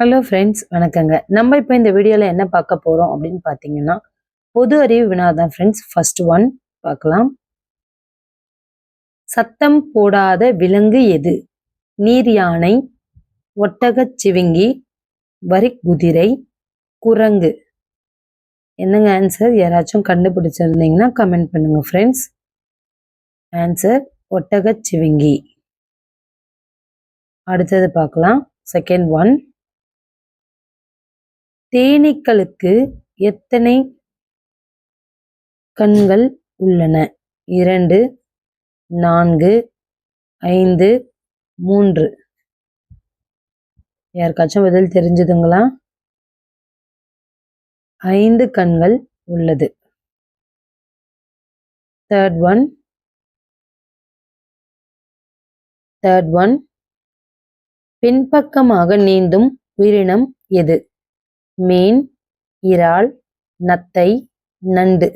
Hello friends வணக்கங்க. நம்ம இப்போ இந்த வீடியோவில் என்ன பார்க்க போகிறோம் அப்படின்னு பார்த்தீங்கன்னா பொது அறிவு வினாதான் ஃப்ரெண்ட்ஸ் ஃபர்ஸ்ட் ஒன் பார்க்கலாம். சத்தம் போடாத விலங்கு எது? நீர் யானை ஒட்டகச் சிவிங்கி குதிரை குரங்கு. என்னங்க ஆன்சர் யாராச்சும் கண்டுபிடிச்சிருந்தீங்கன்னா கமெண்ட் பண்ணுங்க ஃப்ரெண்ட்ஸ் ஆன்சர் ஒட்டகச் சிவிங்கி. அடுத்தது பார்க்கலாம். செகண்ட் ஒன் தேனீக்களுக்கு எத்தனை கண்கள் உள்ளன? இரண்டு நான்கு ஐந்து மூன்று. யாருக்காச்சும் பதில் தெரிஞ்சுதுங்களா? ஐந்து கண்கள் உள்ளது. தேர்ட் ஒன் தேர்ட் ஒன் பின்பக்கமாக நீந்தும் உயிரினம் எது? மீன் இறால் நத்தை நண்டு.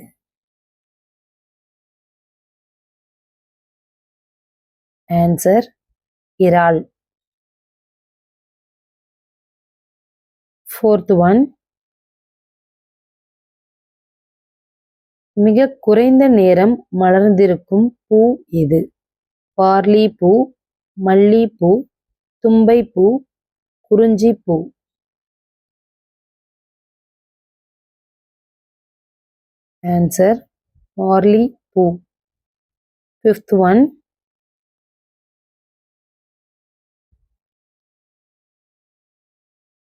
ஆன்சர் இறால். ஃபோர்த் ஒன் மிக குறைந்த நேரம் மலர்ந்திருக்கும் பூ எது? பார்லி பூ மல்லிப்பூ தும்பைப்பூ குறிஞ்சிப்பூ. ஆன்சர் மார்லி பூ ஃபிஃப்த் ஒன்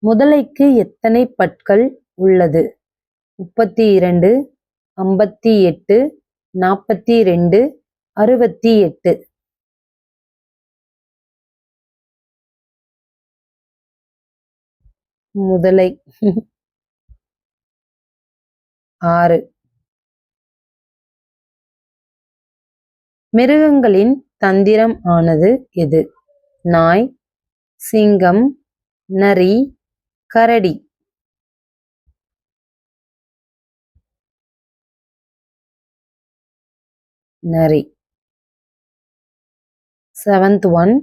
முதலைக்கு எத்தனை பற்கள் உள்ளது? முப்பத்தி இரண்டு ஐம்பத்தி எட்டு நாற்பத்தி ரெண்டு அறுபத்தி எட்டு முதலை. ஆறு. மிருகங்களின் தந்திரம் ஆனது எது? நாய் சிங்கம் நரி கரடி. நரி. செவன்த் ஒன்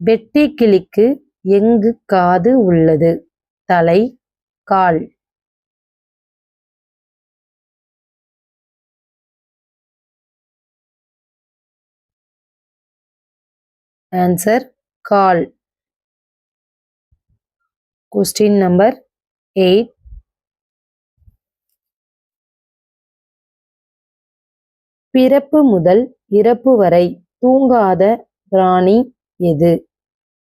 வெட்டி கிளிக்கு எங்கு காது உள்ளது? தலை கால். ஆன்சர் கால் கொஸ்டின் நம்பர் எயிட் பிறப்பு முதல் இறப்பு வரை தூங்காத பிராணி எது?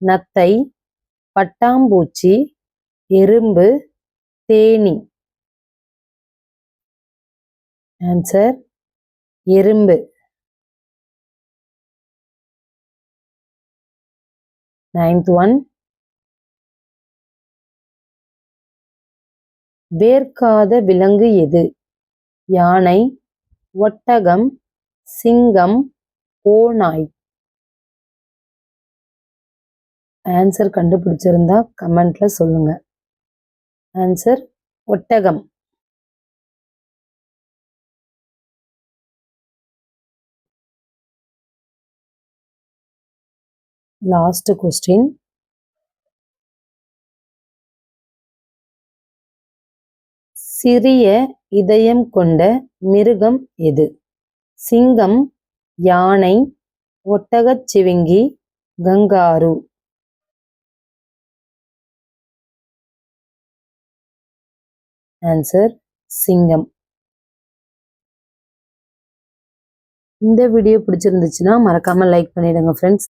நத்தை பட்டாம்பூச்சி எறும்பு தேனி. ஆன்சர் எறும்பு. நைன்த் ஒன் வேர்க்காத விலங்கு எது? யானை ஒட்டகம் சிங்கம் ஓநாய். ஆன்சர் கண்டுபிடிச்சிருந்தா கமெண்ட்ல சொல்லுங்க. ஆன்சர் ஒட்டகம். லாஸ்ட் கொஸ்டின் சிறிய இதயம் கொண்ட மிருகம் எது? சிங்கம் யானை ஒட்டகச் சிவிங்கி கங்காரு. ஆன்சர் சிங்கம். இந்த வீடியோ பிடிச்சிருந்துச்சுன்னா மறக்காம லைக் பண்ணிடுங்க ஃப்ரெண்ட்ஸ்